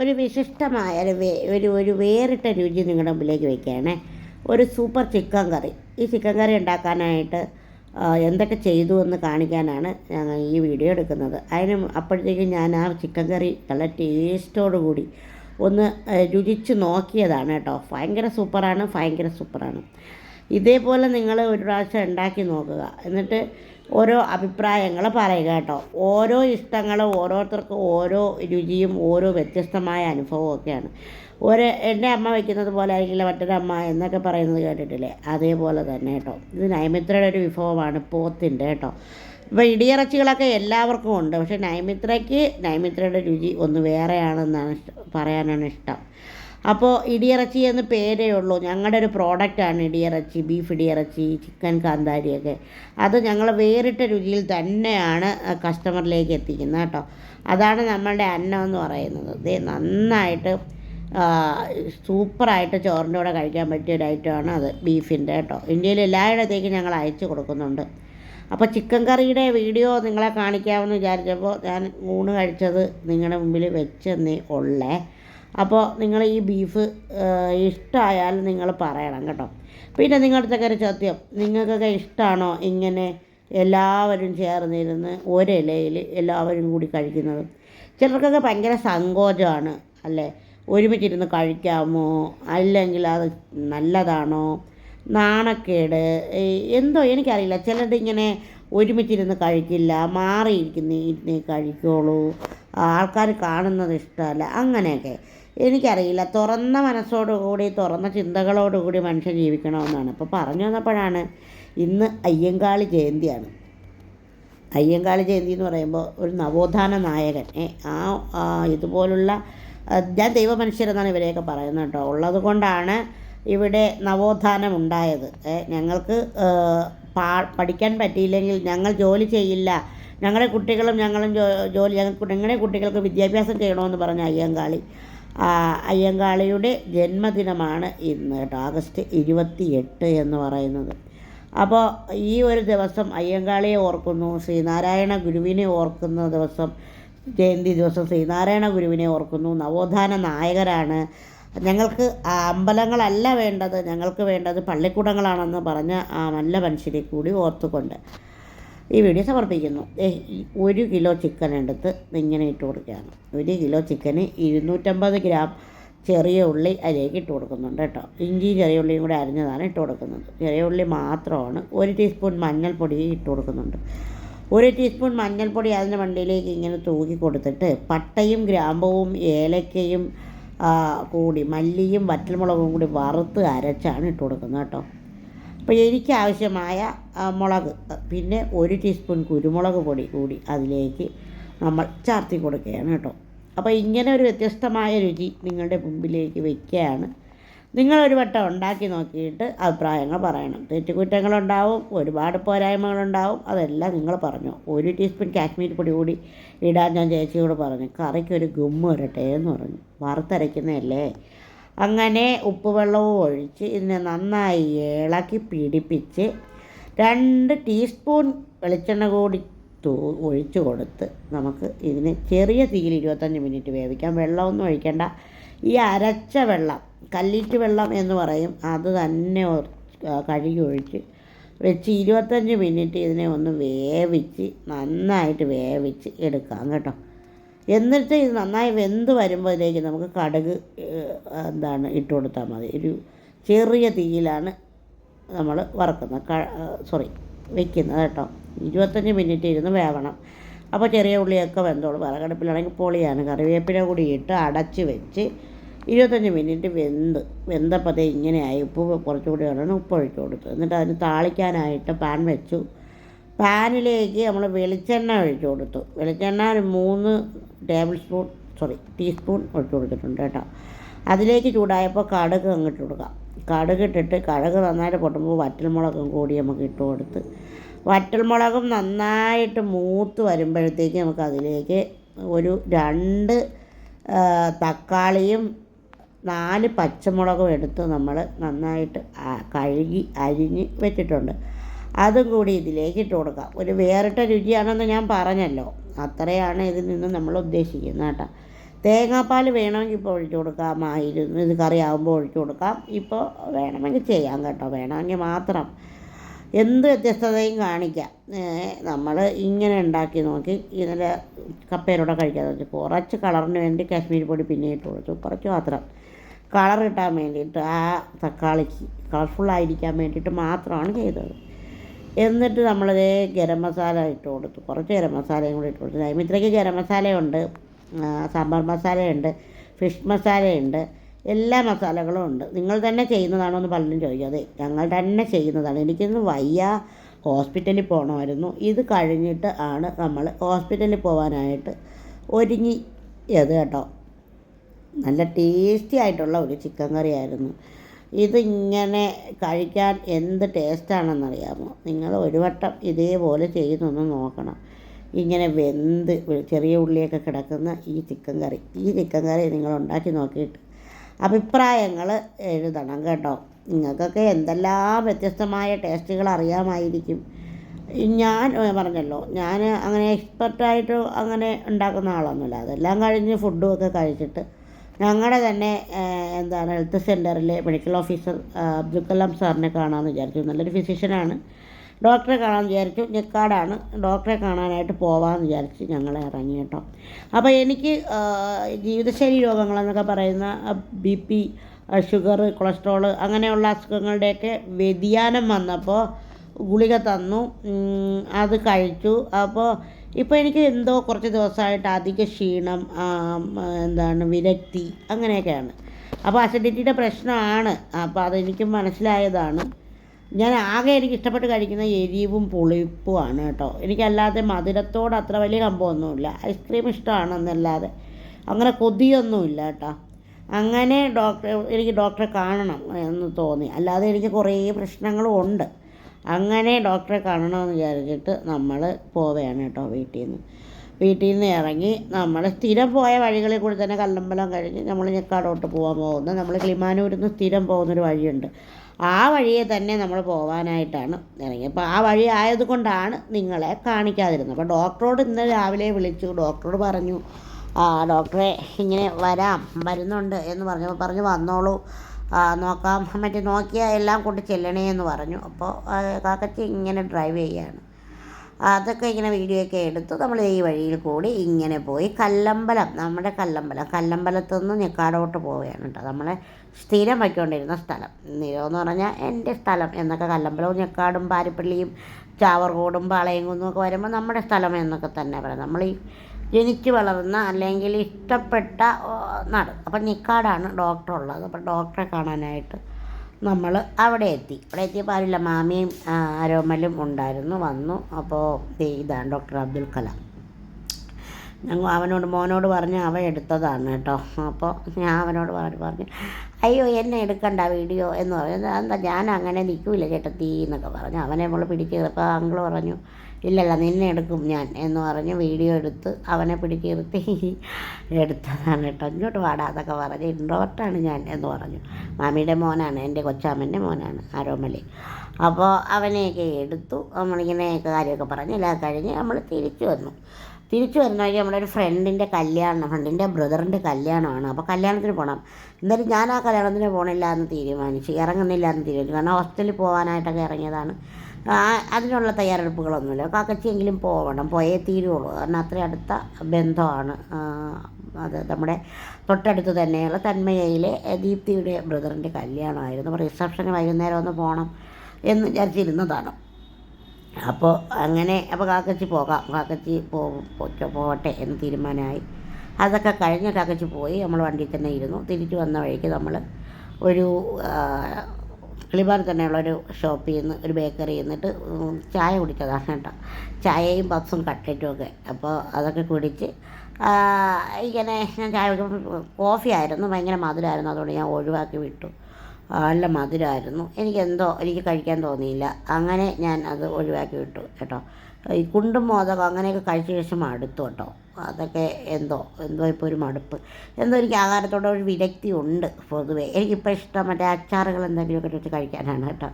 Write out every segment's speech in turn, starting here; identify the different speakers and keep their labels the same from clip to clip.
Speaker 1: ഒരു വിശിഷ്ടമായ ഒരു ഒരു വേറിട്ട രുചി നിങ്ങളുടെ മുമ്പിലേക്ക് വയ്ക്കുകയാണേ ഒരു സൂപ്പർ ചിക്കൻ കറി. ഈ ചിക്കൻ കറി ഉണ്ടാക്കാനായിട്ട് എന്തൊക്കെ ചെയ്തു എന്ന് കാണിക്കാനാണ് ഞങ്ങൾ ഈ വീഡിയോ എടുക്കുന്നത്. അതിന് അപ്പോഴത്തേക്കും ഞാൻ ആ ചിക്കൻ കറി നല്ല ടേസ്റ്റോടു കൂടി ഒന്ന് രുചിച്ച് നോക്കിയതാണ് കേട്ടോ. ഭയങ്കര സൂപ്പറാണ് ഭയങ്കര സൂപ്പറാണ്. ഇതേപോലെ നിങ്ങൾ ഒരു പ്രാവശ്യം ഉണ്ടാക്കി നോക്കുക. എന്നിട്ട് ഓരോ അഭിപ്രായങ്ങൾ പറയുക കേട്ടോ. ഓരോ ഇഷ്ടങ്ങളും ഓരോരുത്തർക്കും ഓരോ രുചിയും ഓരോ വ്യത്യസ്തമായ അനുഭവവും ഒക്കെയാണ്. ഒരു എന്റെ അമ്മ വയ്ക്കുന്നത് പോലെ ആയിരിക്കില്ല മറ്റൊരു അമ്മ എന്നൊക്കെ പറയുന്നത് കേട്ടിട്ടില്ലേ? അതേപോലെ തന്നെ കേട്ടോ. ഇത് നൈമിത്രയുടെ ഒരു വിഭവമാണ് പോത്തിന്റെ കേട്ടോ. ഇപ്പോൾ ഇടിയിറച്ചികളൊക്കെ എല്ലാവർക്കും ഉണ്ട്. പക്ഷേ നൈമിത്രയ്ക്ക് നൈമിത്രയുടെ രുചി ഒന്ന് വേറെയാണെന്നാണ് പറയാനാണ് ഇഷ്ടം. അപ്പോൾ ഇടിയിറച്ചി എന്ന് പേരേ ഉള്ളൂ. ഞങ്ങളുടെ ഒരു പ്രോഡക്റ്റാണ് ഇടിയിറച്ചി ബീഫ് ഇടിയിറച്ചി ചിക്കൻ കാന്താരിയൊക്കെ അത് ഞങ്ങൾ വേറിട്ട രുചിയിൽ തന്നെയാണ് കസ്റ്റമറിലേക്ക് എത്തിക്കുന്നത് കേട്ടോ. അതാണ് നമ്മളുടെ അന്നം എന്ന് പറയുന്നത്. ഇത് നന്നായിട്ട് സൂപ്പറായിട്ട് ചോറിന്റെ കൂടെ കഴിക്കാൻ പറ്റിയ ഒരു ഐറ്റമാണ് അത് ബീഫിന്റെ കേട്ടോ. ഇന്ത്യയിൽ എല്ലായിടത്തേക്കും ഞങ്ങൾ അയച്ചു കൊടുക്കുന്നുണ്ട്. അപ്പോൾ ചിക്കൻ കറിയുടെ വീഡിയോ നിങ്ങളെ കാണിക്കാമെന്ന് വിചാരിച്ചപ്പോൾ ഞാൻ ഊണ് കഴിച്ചത് നിങ്ങളുടെ മുമ്പിൽ വെച്ചെന്നേ ഉള്ളേ. അപ്പോൾ നിങ്ങൾ ഈ ബീഫ് ഇഷ്ടമായാൽ നിങ്ങൾ പറയണം കേട്ടോ. പിന്നെ നിങ്ങളുടെ ഒരു ചോദ്യം നിങ്ങൾക്കൊക്കെ ഇഷ്ടമാണോ ഇങ്ങനെ എല്ലാവരും ചേർന്നിരുന്ന് ഒരിലയിൽ എല്ലാവരും കൂടി കഴിക്കുന്നത്? ചിലർക്കൊക്കെ ഭയങ്കര സങ്കോചമാണ് അല്ലേ? ഒരുമിച്ചിരുന്ന് കഴിക്കാമോ? അല്ലെങ്കിൽ അത് നല്ലതാണോ? നാണക്കേട് എന്തോ എനിക്കറിയില്ല. ചിലരുടെ ഇങ്ങനെ ഒരുമിച്ചിരുന്ന് കഴിക്കില്ല മാറിയിരിക്കുന്ന ഇരുന്ന് കഴിക്കുള്ളൂ. ആൾക്കാർ കാണുന്നത് ഇഷ്ടമല്ല അങ്ങനെയൊക്കെ. എനിക്കറിയില്ല. തുറന്ന മനസ്സോടുകൂടി തുറന്ന ചിന്തകളോടുകൂടി മനുഷ്യൻ ജീവിക്കണമെന്നാണ്. അപ്പോൾ പറഞ്ഞു വന്നപ്പോഴാണ് ഇന്ന് അയ്യങ്കാളി ജയന്തിയാണ്. അയ്യങ്കാളി ജയന്തി എന്ന് പറയുമ്പോൾ ഒരു നവോത്ഥാന നായകൻ. ആ ഇതുപോലുള്ള ഞാൻ ദൈവമനുഷ്യരെന്നാണ് ഇവരെയൊക്കെ പറയുന്നത് കേട്ടോ. ഉള്ളത് കൊണ്ടാണ് ഇവിടെ നവോത്ഥാനം ഉണ്ടായത് ഞങ്ങൾക്ക് പാ പഠിക്കാൻ പറ്റിയില്ലെങ്കിൽ ഞങ്ങൾ ജോലി ചെയ്യില്ല. ഞങ്ങളുടെ കുട്ടികളും ഞങ്ങളും ജോലി ഞങ്ങളുടെ കുട്ടികൾക്ക് വിദ്യാഭ്യാസം ചെയ്യണമെന്ന് പറഞ്ഞ അയ്യങ്കാളി. അയ്യങ്കാളിയുടെ ജന്മദിനമാണ് ഇന്ന് കേട്ടോ. ആഗസ്റ്റ് ഇരുപത്തി എട്ട് എന്ന് പറയുന്നത്. അപ്പോൾ ഈ ഒരു ദിവസം അയ്യങ്കാളിയെ ഓർക്കുന്നു ശ്രീനാരായണ ഗുരുവിനെ ഓർക്കുന്ന ദിവസം ജയന്തി ദിവസം ശ്രീനാരായണ ഗുരുവിനെ ഓർക്കുന്നു നവോത്ഥാന നായകരാണ്. ഞങ്ങൾക്ക് അമ്പലങ്ങളല്ല വേണ്ടത് ഞങ്ങൾക്ക് വേണ്ടത് പള്ളിക്കൂടങ്ങളാണെന്ന് പറഞ്ഞ ആ നല്ല മനുഷ്യരെ കൂടി ഓർത്തുകൊണ്ട്. ഈ വീഡിയോ സമർപ്പിക്കുന്നു. ഒരു കിലോ ചിക്കൻ എടുത്ത് ഇങ്ങനെ ഇട്ട് കൊടുക്കുകയാണ്. ഒരു കിലോ ചിക്കന് ഇരുന്നൂറ്റമ്പത് ഗ്രാം ചെറിയ ഉള്ളി അതിലേക്ക് ഇട്ട് കൊടുക്കുന്നുണ്ട് കേട്ടോ. ഇഞ്ചി ചെറിയ ഉള്ളിയും കൂടെ അരിഞ്ഞതാണ് ഇട്ട് കൊടുക്കുന്നത്. ചെറിയ ഉള്ളി മാത്രമാണ്. ഒരു ടീസ്പൂൺ മഞ്ഞൾപ്പൊടി ഇട്ട് കൊടുക്കുന്നുണ്ട്. ഒരു ടീസ്പൂൺ മഞ്ഞൾപ്പൊടി അതിന്റെ വണ്ടിയിലേക്ക് ഇങ്ങനെ തൂക്കി കൊടുത്തിട്ട് പട്ടയും ഗ്രാമ്പവും ഏലക്കയും കൂടി മല്ലിയും വറ്റൽമുളകും കൂടി വറുത്ത് അരച്ചാണ് ഇട്ട് കൊടുക്കുന്നത് കേട്ടോ. അപ്പോൾ എനിക്ക് ആവശ്യമായ മുളക്. പിന്നെ ഒരു ടീസ്പൂൺ കുരുമുളക് പൊടി കൂടി അതിലേക്ക് നമ്മൾ ചാർത്തി കൊടുക്കുകയാണ് കേട്ടോ. അപ്പോൾ ഇങ്ങനെ ഒരു വ്യത്യസ്തമായ രുചി നിങ്ങളുടെ മുമ്പിലേക്ക് വയ്ക്കുകയാണ് നിങ്ങളൊരു വട്ടം ഉണ്ടാക്കി നോക്കിയിട്ട് അഭിപ്രായങ്ങൾ പറയണം. തെറ്റുകുറ്റങ്ങളുണ്ടാവും ഒരുപാട് പോരായ്മകളുണ്ടാവും അതെല്ലാം നിങ്ങൾ പറഞ്ഞു. ഒരു ടീസ്പൂൺ കാശ്മീരി പൊടി കൂടി ഇടാൻ ഞാൻ ചേച്ചിയോട് പറഞ്ഞു. കറിക്കൊരു ഗുമ്മ് വരട്ടെ എന്ന് പറഞ്ഞു. വറുത്തരയ്ക്കുന്നതല്ലേ? അങ്ങനെ ഉപ്പുവെള്ളവും ഒഴിച്ച് ഇതിനെ നന്നായി ഇളക്കി പിടിപ്പിച്ച് രണ്ട് ടീസ്പൂൺ വെളിച്ചെണ്ണ കൂടി തൂ ഒഴിച്ചു കൊടുത്ത് നമുക്ക് ഇതിന് ചെറിയ തീയിൽ ഇരുപത്തഞ്ച് മിനിറ്റ് വേവിക്കാം. വെള്ളമൊന്നും ഒഴിക്കേണ്ട. ഈ അരച്ച വെള്ളം കല്ലീറ്റ് വെള്ളം എന്ന് പറയും അത് തന്നെ കഴുകി ഒഴിച്ച് വെച്ച് ഇരുപത്തഞ്ച് മിനിറ്റ് ഇതിനെ ഒന്ന് വേവിച്ച് നന്നായിട്ട് വേവിച്ച് എടുക്കാം കേട്ടോ. എന്നിട്ട് ഇത് നന്നായി വെന്ത് വരുമ്പോഴത്തേക്ക് നമുക്ക് കടുക് എന്താണ് ഇട്ട് കൊടുത്താൽ മതി. ഒരു ചെറിയ തീയിലാണ് നമ്മൾ വറക്കുന്നത്. ക സോറി വെക്കുന്നത് കേട്ടോ. ഇരുപത്തഞ്ച് മിനിറ്റ് ഇരുന്ന് വേവണം. അപ്പോൾ ചെറിയ ഉള്ളിയൊക്കെ വെന്തോളൂ. വിറകടുപ്പിലാണെങ്കിൽ പൊളിയാണ്. കറിവേപ്പില കൂടി ഇട്ട് അടച്ച് വെച്ച് ഇരുപത്തഞ്ച് മിനിറ്റ് വെന്ത് വെന്തപ്പോഴത്തേ ഇങ്ങനെയായി ഉപ്പ് കുറച്ചുകൂടി ഇടണം ഉപ്പ് ഒഴിച്ച് കൊടുത്തു. എന്നിട്ട് അതിന് താളിക്കാനായിട്ട് പാൻ വെച്ചു. പാനിലേക്ക് നമ്മൾ വെളിച്ചെണ്ണ ഒഴിച്ചു കൊടുത്തു. വെളിച്ചെണ്ണ ഒരു മൂന്ന് ടേബിൾ സ്പൂൺ സോറി ടീസ്പൂൺ ഒഴിച്ചു കൊടുത്തിട്ടുണ്ട് കേട്ടോ. അതിലേക്ക് ചൂടായപ്പോൾ കടുക് അങ്ങോട്ട് കൊടുക്കാം കടുക് ഇട്ടിട്ട് കടുക് നന്നായിട്ട് പൊട്ടുമ്പോൾ വറ്റൽമുളകും കൂടി നമുക്ക് ഇട്ട് കൊടുത്ത് വറ്റൽമുളകും നന്നായിട്ട് മൂത്ത് വരുമ്പോഴത്തേക്ക് നമുക്ക് അതിലേക്ക് ഒരു രണ്ട് തക്കാളിയും നാല് പച്ചമുളകും എടുത്ത് നമ്മൾ നന്നായിട്ട് കഴുകി അരിഞ്ഞ് വെച്ചിട്ടുണ്ട്. അതും കൂടി ഇതിലേക്ക് ഇട്ട് കൊടുക്കാം. ഒരു വേറിട്ട രുചിയാണെന്ന് ഞാൻ പറഞ്ഞല്ലോ. അത്രയാണ് ഇതിൽ നിന്ന് നമ്മൾ ഉദ്ദേശിക്കുന്നത് കേട്ടോ. തേങ്ങാപ്പാൽ വേണമെങ്കിൽ ഇപ്പോൾ ഒഴിച്ചു കൊടുക്കാമായിരുന്നു ഇത് കറി ആകുമ്പോൾ ഒഴിച്ചു കൊടുക്കാം. ഇപ്പോൾ വേണമെങ്കിൽ ചെയ്യാം കേട്ടോ. വേണമെങ്കിൽ മാത്രം എന്ത് വ്യത്യസ്തതയും കാണിക്കാം. നമ്മൾ ഇങ്ങനെ ഉണ്ടാക്കി നോക്കി ഇന്നലെ കപ്പയിലൂടെ കഴിക്കാൻ നോക്കി. കുറച്ച് കളറിന് വേണ്ടി കാശ്മീരി പൊടി പിന്നെ ഇട്ട് കൊടുത്തു. കുറച്ച് മാത്രം കളർ കിട്ടാൻ വേണ്ടിയിട്ട് ആ തക്കാളിക്ക് കളർഫുള്ളായിരിക്കാൻ വേണ്ടിയിട്ട് മാത്രമാണ് ചെയ്തത്. എന്നിട്ട് നമ്മളത് ഗരം മസാല ഇട്ട് കൊടുത്തു. കുറച്ച് ഗരം മസാലയും കൂടി ഇട്ട് കൊടുത്തു. നൈമിത്രയ്ക്ക് ഗരം മസാലയുണ്ട്. സാമ്പാർ മസാലയുണ്ട്. ഫിഷ് മസാലയുണ്ട്. എല്ലാ മസാലകളും ഉണ്ട്. നിങ്ങൾ തന്നെ ചെയ്യുന്നതാണോ എന്ന് പലരും ചോദിക്കും. അതെ ഞങ്ങൾ തന്നെ ചെയ്യുന്നതാണ്. എനിക്കിന്ന് വയ്യ ഹോസ്പിറ്റലിൽ പോകണമായിരുന്നു ഇത് കഴിഞ്ഞിട്ട് ആണ് നമ്മൾ ഹോസ്പിറ്റലിൽ പോകാനായിട്ട് ഒരുങ്ങിയത് കേട്ടോ. നല്ല ടേസ്റ്റി ആയിട്ടുള്ള ഒരു ചിക്കൻ കറിയായിരുന്നു. ഇതിങ്ങനെ കഴിക്കാൻ എന്ത് ടേസ്റ്റാണെന്നറിയാമോ? നിങ്ങൾ ഒരു വട്ടം ഇതേപോലെ ചെയ്തൊന്ന് നോക്കണം. ഇങ്ങനെ വെന്ത് ചെറിയ ഉള്ളിയൊക്കെ കിടക്കുന്ന ഈ ചിക്കൻ കറി. ഈ ചിക്കൻ കറി നിങ്ങൾ ഉണ്ടാക്കി നോക്കിയിട്ട് അഭിപ്രായങ്ങൾ എഴുതണം കേട്ടോ. നിങ്ങൾക്കൊക്കെ എന്തെല്ലാം വ്യത്യസ്തമായ ടേസ്റ്റുകൾ അറിയാമായിരിക്കും. ഞാൻ പറഞ്ഞല്ലോ ഞാൻ അങ്ങനെ എക്സ്പെർട്ടായിട്ട് അങ്ങനെ ഉണ്ടാക്കുന്ന ആളൊന്നുമില്ല. അതെല്ലാം കഴിഞ്ഞ് ഫുഡും ഒക്കെ കഴിച്ചിട്ട് ഞങ്ങളുടെ തന്നെ എന്താണ് ഹെൽത്ത് സെന്ററിലെ മെഡിക്കൽ ഓഫീസർ അബ്ദുൽ കലാം സാറിനെ കാണാമെന്ന് വിചാരിച്ചു. നല്ലൊരു ഫിസിഷ്യനാണ് ഡോക്ടറെ കാണാമെന്ന് വിചാരിച്ചു. ഞെക്കാടാണ്. ഡോക്ടറെ കാണാനായിട്ട് പോവാമെന്ന് വിചാരിച്ച് ഞങ്ങൾ ഇറങ്ങി കേട്ടോ. അപ്പോൾ എനിക്ക് ജീവിതശൈലി രോഗങ്ങളെന്നൊക്കെ പറയുന്ന ബി പി ഷുഗർ കൊളസ്ട്രോൾ അങ്ങനെയുള്ള അസുഖങ്ങളുടെയൊക്കെ വ്യതിയാനം വന്നപ്പോൾ ഗുളിക തന്നു. അത് കഴിച്ചു. അപ്പോൾ ഇപ്പോൾ എനിക്ക് എന്തോ കുറച്ച് ദിവസമായിട്ട് അധിക ക്ഷീണം എന്താണ് വിരക്തി അങ്ങനെയൊക്കെയാണ്. അപ്പോൾ അസിഡിറ്റിയുടെ പ്രശ്നമാണ്. അപ്പോൾ അതെനിക്ക് മനസ്സിലായതാണ്. ഞാൻ ആകെ എനിക്ക് ഇഷ്ടപ്പെട്ട് കഴിക്കുന്ന എരിവും പുളിപ്പും ആണ് കേട്ടോ. എനിക്കല്ലാതെ മധുരത്തോട് അത്ര വലിയ കമ്പമൊന്നുമില്ല ഐസ്ക്രീം ഇഷ്ടമാണെന്നല്ലാതെ അങ്ങനെ കൊതിയൊന്നുമില്ല കേട്ടോ. അങ്ങനെ ഡോക്ടർ എനിക്ക് ഡോക്ടറെ കാണണം എന്ന് തോന്നി. അല്ലാതെ എനിക്ക് കുറേ പ്രശ്നങ്ങളും ഉണ്ട്. അങ്ങനെ ഡോക്ടറെ കാണണമെന്ന് വിചാരിച്ചിട്ട് നമ്മൾ പോവുകയാണ് കേട്ടോ വീട്ടിൽ നിന്ന് വീട്ടിൽ നിന്ന് ഇറങ്ങി നമ്മൾ സ്ഥിരം പോയ വഴികളിൽ കൂടി തന്നെ കല്ലമ്പലം കഴിഞ്ഞ് നമ്മൾ ഞെക്കാടോട്ട് പോകാൻ പോകുന്നത് നമ്മൾ കിളിമാനൂരിൽ നിന്ന് സ്ഥിരം പോകുന്നൊരു വഴിയുണ്ട്. ആ വഴിയെ തന്നെ നമ്മൾ പോകാനായിട്ടാണ് ഇറങ്ങി അപ്പോൾ ആ വഴി ആയതുകൊണ്ടാണ് നിങ്ങളെ കാണിക്കാതിരുന്നത്. അപ്പോൾ ഡോക്ടറോട് ഇന്ന് രാവിലെ വിളിച്ചു. ഡോക്ടറോട് പറഞ്ഞു ഡോക്ടറെ ഇങ്ങനെ വരാം വരുന്നുണ്ട് എന്ന് പറഞ്ഞപ്പോൾ പറഞ്ഞു വന്നോളൂ. നോക്കാം. മറ്റേ നോക്കിയാൽ എല്ലാം കൊണ്ട് ചെല്ലണേ എന്ന് പറഞ്ഞു അപ്പോൾ കാക്കച്ചി ഇങ്ങനെ ഡ്രൈവ് ചെയ്യാണ്. അതൊക്കെ ഇങ്ങനെ വീഡിയോ ഒക്കെ എടുത്തു നമ്മൾ ഈ വഴിയിൽ കൂടി ഇങ്ങനെ പോയി. കല്ലമ്പലം നമ്മുടെ കല്ലമ്പലം. കല്ലമ്പലത്തു നിന്ന് ഞെക്കാടോട്ട് പോവുകയാണ് കേട്ടോ. നമ്മളെ സ്ഥിരം വയ്ക്കൊണ്ടിരുന്ന സ്ഥലം. എന്ന് പറഞ്ഞാൽ എന്റെ സ്ഥലം എന്നൊക്കെ കല്ലമ്പലവും ഞെക്കാടും പാരിപ്പള്ളിയും ചാവർകോടും പാളയംകുന്നും ഒക്കെ വരുമ്പോൾ നമ്മുടെ സ്ഥലം എന്നൊക്കെ തന്നെ പറയാം. നമ്മൾ ഈ ജനിച്ചു വളർന്ന അല്ലെങ്കിൽ ഇഷ്ടപ്പെട്ട നാട് അപ്പം നിക്കാടാണ് ഡോക്ടർ ഉള്ളത് അപ്പം ഡോക്ടറെ കാണാനായിട്ട് നമ്മൾ അവിടെ എത്തി. അവിടെ എത്തിയപ്പോൾ ആരില്ല മാമിയും അരോമലും ഉണ്ടായിരുന്നു വന്നു. അപ്പോൾ ഇതാണ് ഡോക്ടർ അബ്ദുൽ കലാം. ഞങ്ങൾ അവനോട് മോനോട് പറഞ്ഞ് അവ എടുത്തതാണ് കേട്ടോ. അപ്പോൾ ഞാൻ അവനോട് പറഞ്ഞു പറഞ്ഞു അയ്യോ എന്നെ എടുക്കണ്ട വീഡിയോ എന്ന് പറഞ്ഞു. എന്താ ഞാൻ അങ്ങനെ നിൽക്കില്ല ചേട്ടത്തി എന്നൊക്കെ പറഞ്ഞു. അവനെ നമ്മൾ പിടിച്ച് അപ്പോൾ അങ്കിൾ പറഞ്ഞു ഇല്ലല്ല നിന്നെ എടുക്കും ഞാൻ എന്ന് പറഞ്ഞ് വീഡിയോ എടുത്ത് അവനെ പിടിക്കിരുത്തി എടുത്തതാണ് കേട്ടോ. ഇങ്ങോട്ട് വാടാ പറഞ്ഞ് ഇൻട്രോവർട്ടാണ് ഞാൻ എന്ന് പറഞ്ഞു. മാമിയുടെ മോനാണ് എന്റെ കൊച്ചാമ്മന്റെ മോനാണ് ആരോമലി. അപ്പോൾ അവനെയൊക്കെ എടുത്തു നമ്മളിങ്ങനെ കാര്യമൊക്കെ പറഞ്ഞ് എല്ലാം കഴിഞ്ഞ് നമ്മൾ തിരിച്ചു വന്നു. തിരിച്ചു വരുന്ന വഴി നമ്മുടെ ഒരു ഫ്രണ്ടിന്റെ കല്യാണം ഫ്രണ്ടിന്റെ ബ്രദറിന്റെ കല്യാണമാണ്. അപ്പോൾ കല്യാണത്തിന് പോകണം എന്നാലും ഞാൻ ആ കല്യാണത്തിന് പോകണില്ല എന്ന് തീരുമാനിച്ചു ഇറങ്ങുന്നില്ല എന്ന് തീരുമാനിച്ചു. കാരണം ഹോസ്റ്റലിൽ പോകാനായിട്ടൊക്കെ ഇറങ്ങിയതാണ്. അതിനുള്ള തയ്യാറെടുപ്പുകളൊന്നുമില്ല. കാക്കച്ചിയെങ്കിലും പോകണം പോയേ തീരുള്ളൂ. കാരണം അത്ര അടുത്ത ബന്ധമാണ്. അത് നമ്മുടെ തൊട്ടടുത്ത് തന്നെയുള്ള തന്മയയിലെ ദീപ്തിയുടെ ബ്രദറിന്റെ കല്യാണമായിരുന്നു. അപ്പോൾ റിസപ്ഷന് വൈകുന്നേരം ഒന്ന് പോകണം എന്ന് വിചാരിച്ചിരുന്നതാണ്. അപ്പോൾ അങ്ങനെ അപ്പോൾ കാക്കച്ചി പോകാം. കാക്കച്ചി പോകട്ടെ എന്ന് തീരുമാനമായി. അതൊക്കെ കഴിഞ്ഞ് കാക്കച്ചി പോയി. നമ്മൾ വണ്ടിയിൽ തന്നെ ഇരുന്നു. തിരിച്ചു വന്ന വഴിക്ക് നമ്മൾ ഒരു കിളിമാർ തന്നെയുള്ളൊരു ഷോപ്പിൽ നിന്ന് ഒരു ബേക്കറി എന്നിട്ട് ചായ കുടിച്ചതാണ് കേട്ടോ. ചായയും പപ്സും കട്ട്ലറ്റും ഒക്കെ. അപ്പോൾ അതൊക്കെ കുടിച്ച് ഇങ്ങനെ ഞാൻ ചായ കോഫി ആയിരുന്നു ഭയങ്കര മധുരമായിരുന്നു. അതുകൊണ്ട് ഞാൻ ഒഴിവാക്കി വിട്ടു. നല്ല മധുരമായിരുന്നു. എനിക്കെന്തോ എനിക്ക് കഴിക്കാൻ തോന്നിയില്ല. അങ്ങനെ ഞാൻ അത് ഒഴിവാക്കി വിട്ടു കേട്ടോ. ഈ കുണ്ടും മോദകം അങ്ങനെയൊക്കെ കഴിച്ച ശേഷം മടുത്തു കേട്ടോ. അതൊക്കെ എന്തോ എന്തോ ഇപ്പോൾ ഒരു മടുപ്പ്. എന്തോ എനിക്ക് ആഹാരത്തോടെ ഒരു വിരക്തി ഉണ്ട് പൊതുവേ. എനിക്കിപ്പോൾ ഇഷ്ടം മറ്റേ അച്ചാറുകൾ എന്തെങ്കിലുമൊക്കെ വെച്ച് കഴിക്കാനാണ് കേട്ടോ.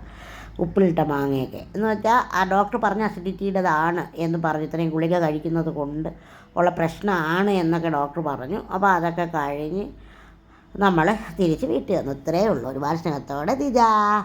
Speaker 1: ഉപ്പിലിട്ട മാങ്ങയൊക്കെ. എന്ന് വെച്ചാൽ ആ ഡോക്ടർ പറഞ്ഞ അസിഡിറ്റിയുടേതാണ് എന്ന് പറഞ്ഞു ഇത്രയും ഗുളിക കഴിക്കുന്നത് കൊണ്ട് ഉള്ള പ്രശ്നമാണ് എന്നൊക്കെ ഡോക്ടർ പറഞ്ഞു. അപ്പോൾ അതൊക്കെ കഴിഞ്ഞ് നമ്മൾ തിരിച്ച് വീട്ടിൽ വന്നു. ഇത്രയേ ഉള്ളൂ. ഒരുപാട് സ്നേഹത്തോടെ ദിജാ